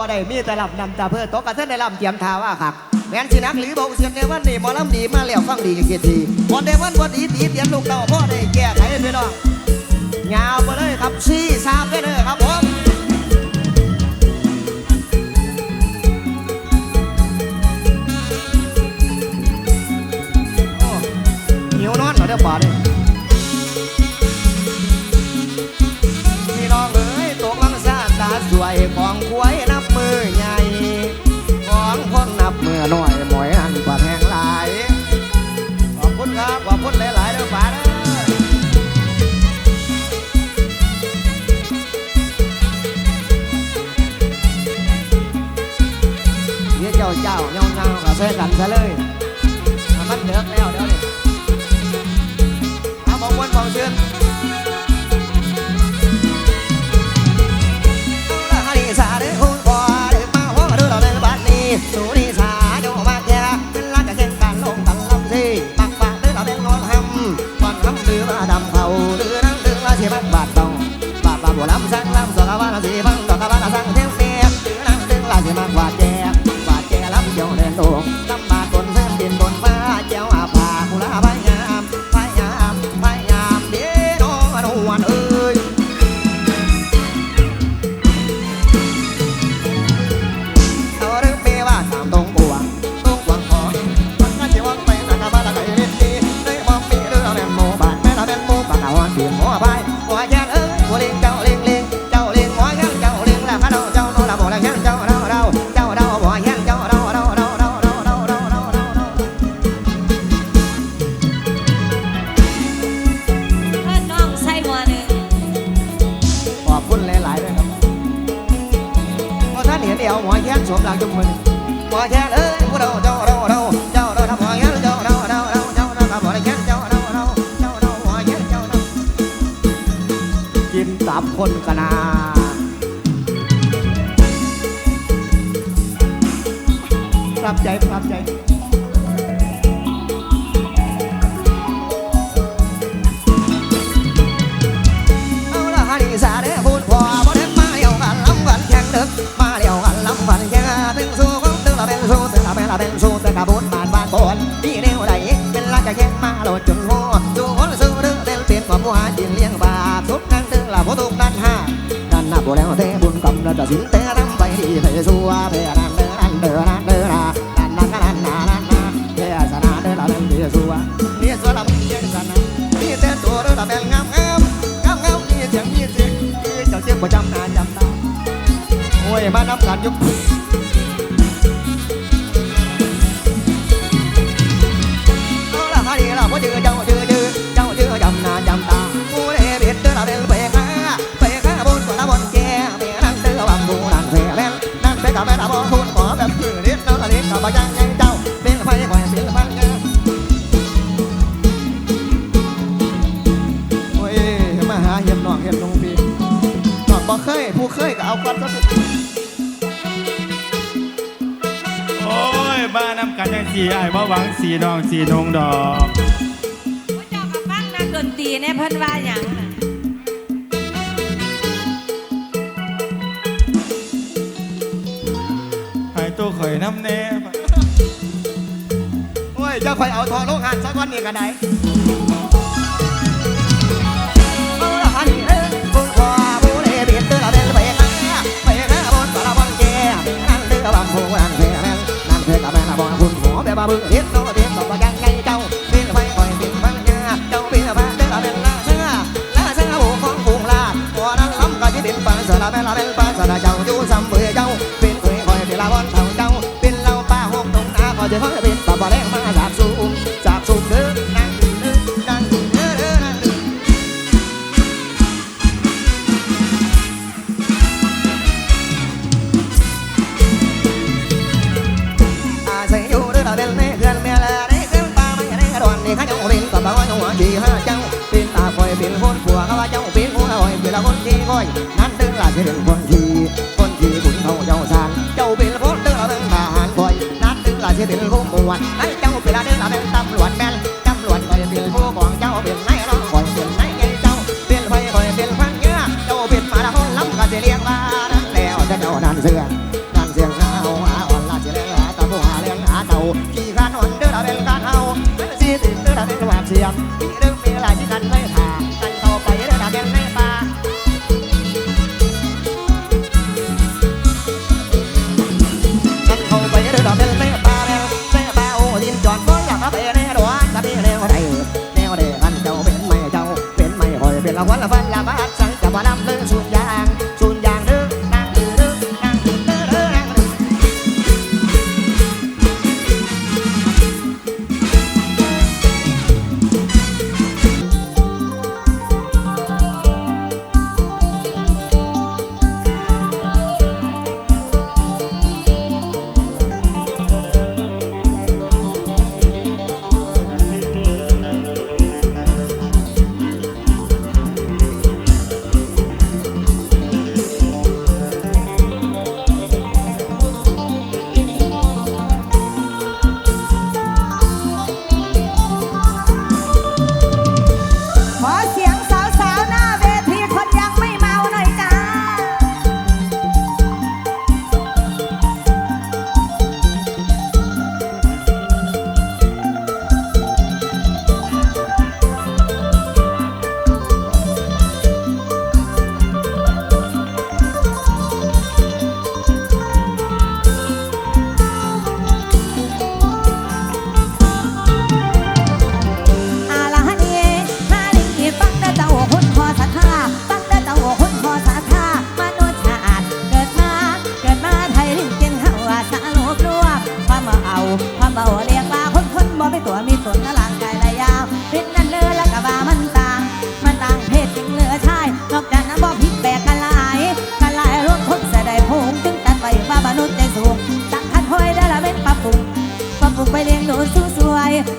บ่ได้มีแต่ลำนำตาเพื่อตกกระเทือนได้ลำเจียมทาว่าครับแม่นสินักหรือบ่เสียงในวันนี้หมอลำดีมาแล้วฟังดีกันทียรติวันในวันวันดีตีเตียนลูกเต่าพ่อได้แก้ไขพี่น้องยาวไปเลยครับซีซสามไปเลยครับผมเหนียวนอนเหรอได้ป่าเนี่ย เจ้าเงาเงากับเพื่อนหลันซะเลยมันเลิกแล้ว คนกนาปรับใจปรับใจมาเดียวกันลำวันแค่ตึงสู้ตึงละเป็นสู้ตึงละเป็นละเป็นสู้ตึกระบุนบานบานบนนี่แนวไหนเป็นลาจะแค่มาโหลดจนหัวดูคนสู้เรื่องเต้นเปลี่ยนความหัวดินเลี้ยงบ้า บ่ตกนันฮะนันนับ่แล้วเทบุญกรรมเราจะสินแต่รำไปดีไปสัวเด้อด้านเด้อด้นเด้อด้นเด้อนันนด้านด้านด้านด้านเด้อสนาเด้อเราเป็นเด้อสัวนี่สัวเราเป็นเด้อสนานี่แต่ตัวเราเราเป็นงามงามงามงามนี่เสียงนี่เสียงนี่เจ้าเสียงประจำนาจำตาโอ้ยมาน้ำกันยุบ มานำกันยังสีไอ้บ่หวังสีดองสีนงดอกผู้เจ้ากับฟังนักดนตรีเนี่ยเพิ่นว่าอย่างน่ะไอ้ตัวข่อยน้ำแน่ โอ้ยเจ้าข่อยเอาทองโลกหันสักวันนี้กันไหน บ่บุญหมอแบบบ่เฮ็ดซอ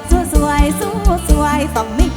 สู้สวยสู้สวยต้องไม่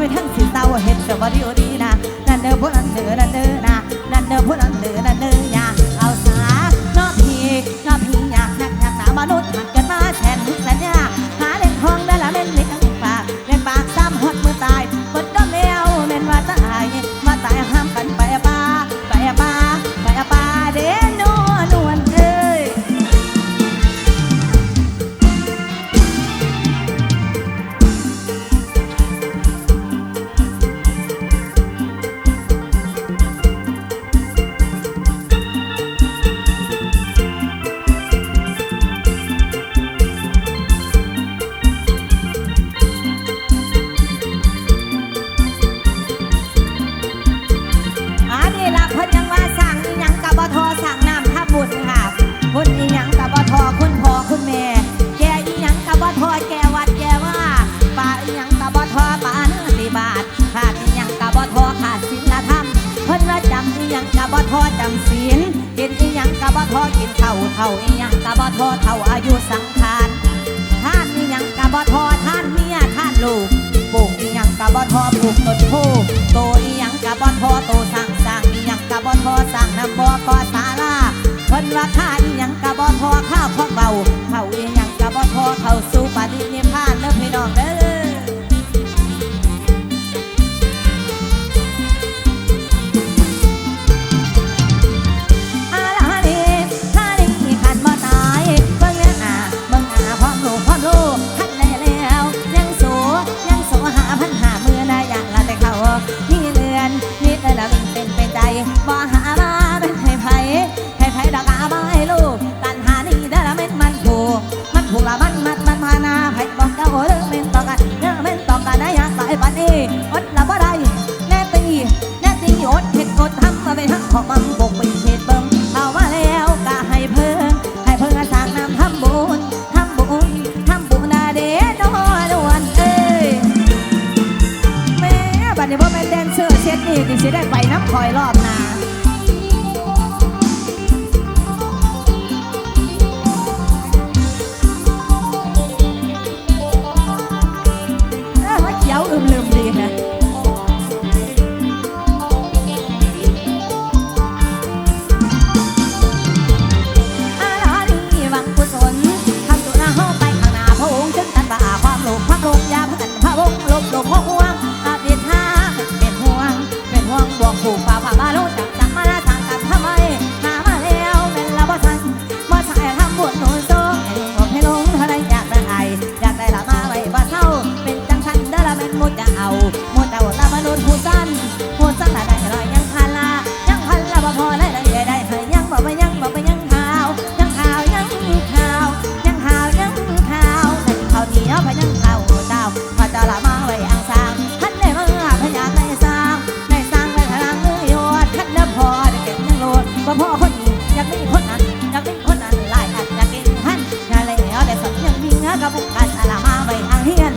ไป็ทั้งสีสาวเห็นแต่ว่าดีโอดี ราคาอีหยังกะบ่ทอข้าวขอเบาเขาอีหยังกะบ่ทอเขาสุก พ่อพ่อคนนี้อยากมีคนนั้นอยากมีคนนั้นหลายอันอยากได้ท่านเล่นเล้วแต่สนยังยิงนะกับบุกการสลามาไปทางเฮียน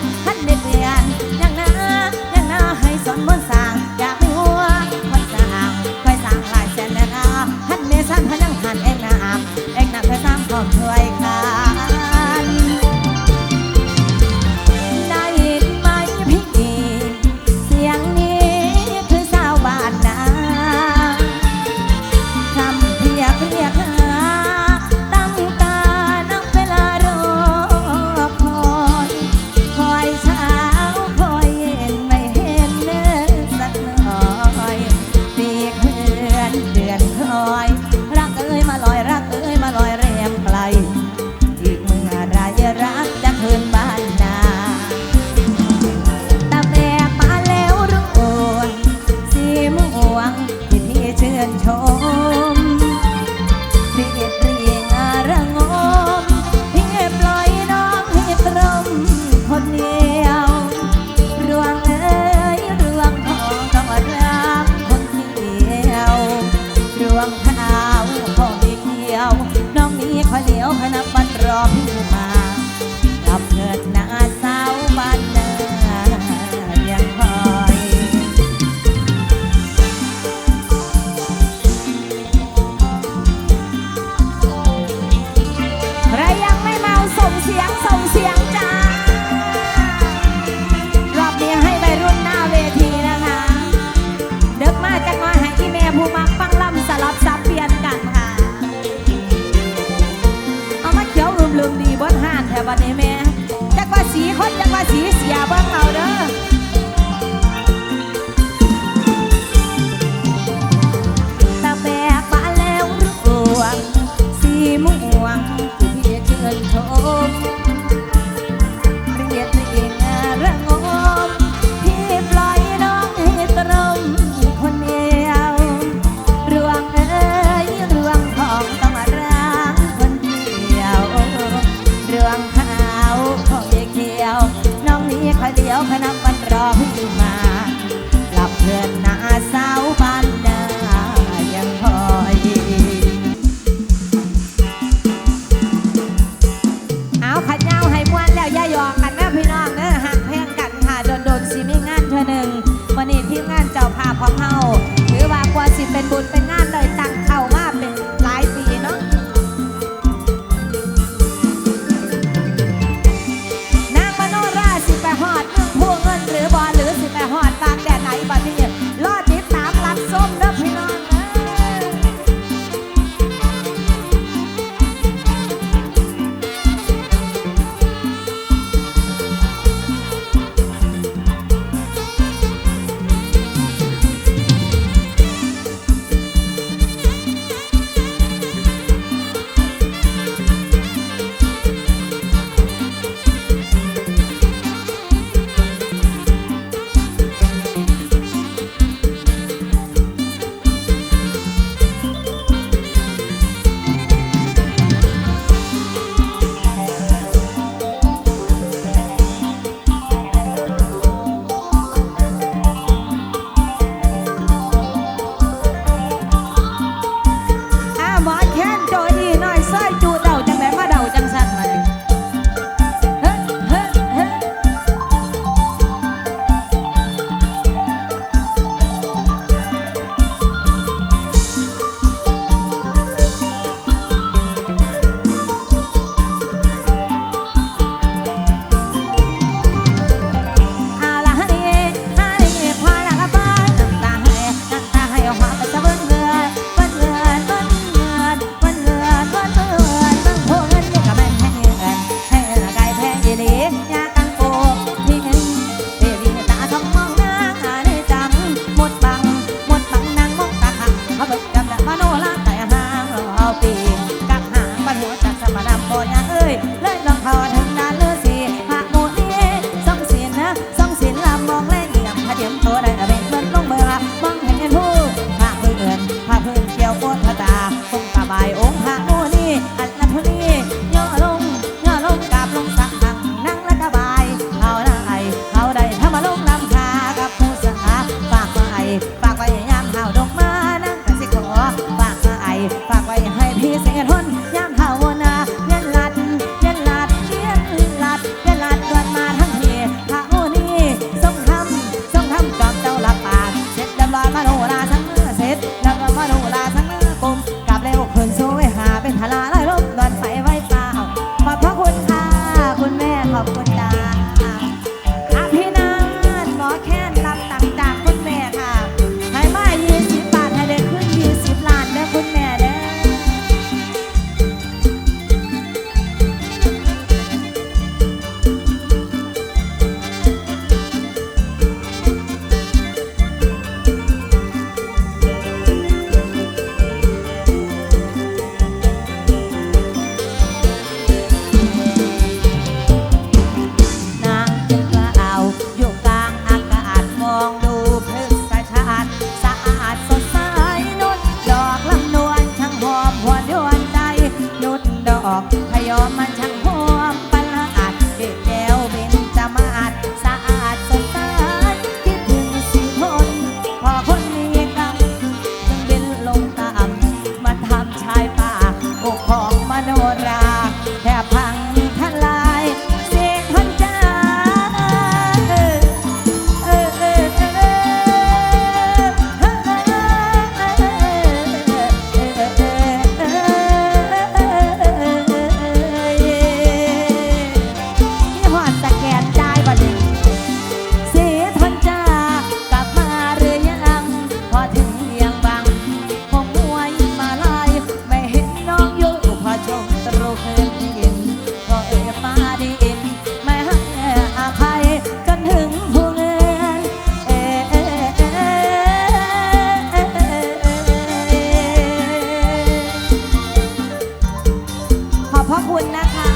พระคุณนะคะ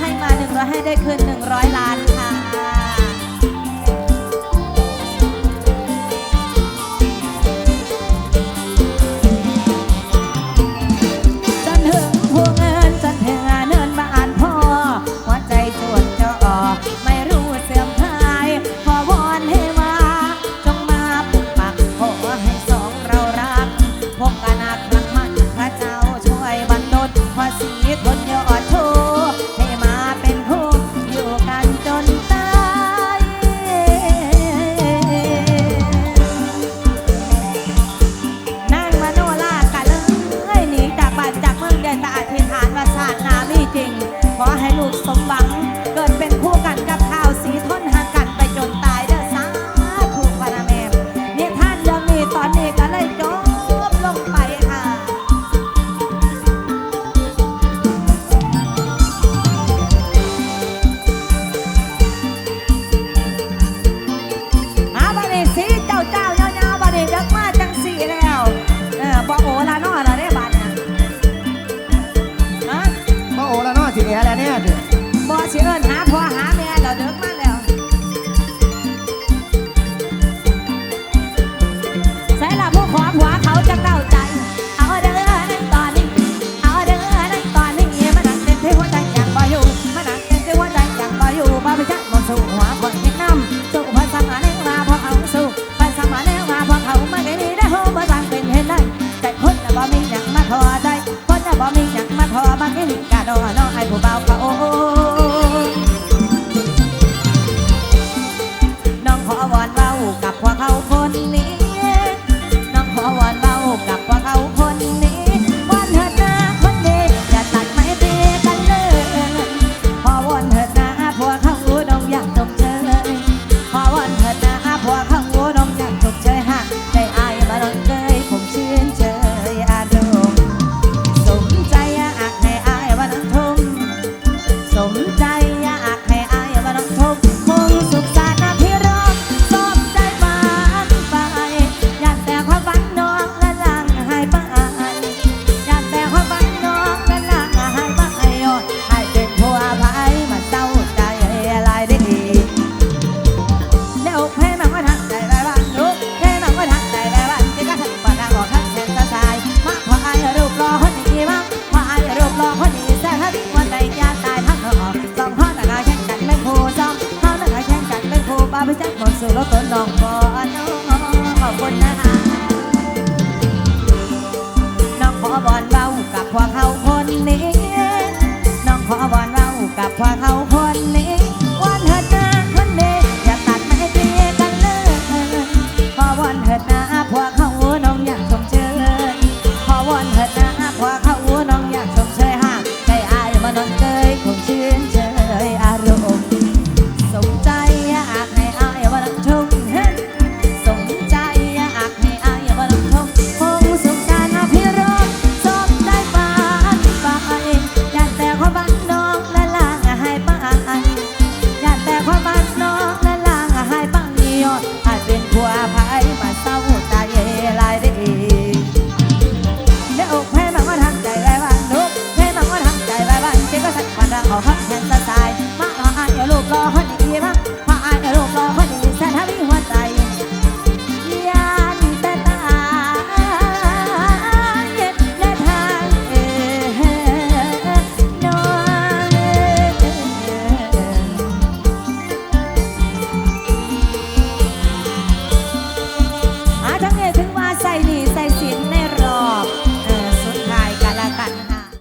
ให้มาหนึ่งร้อยให้ได้คืนหนึ่งร้อยล้าน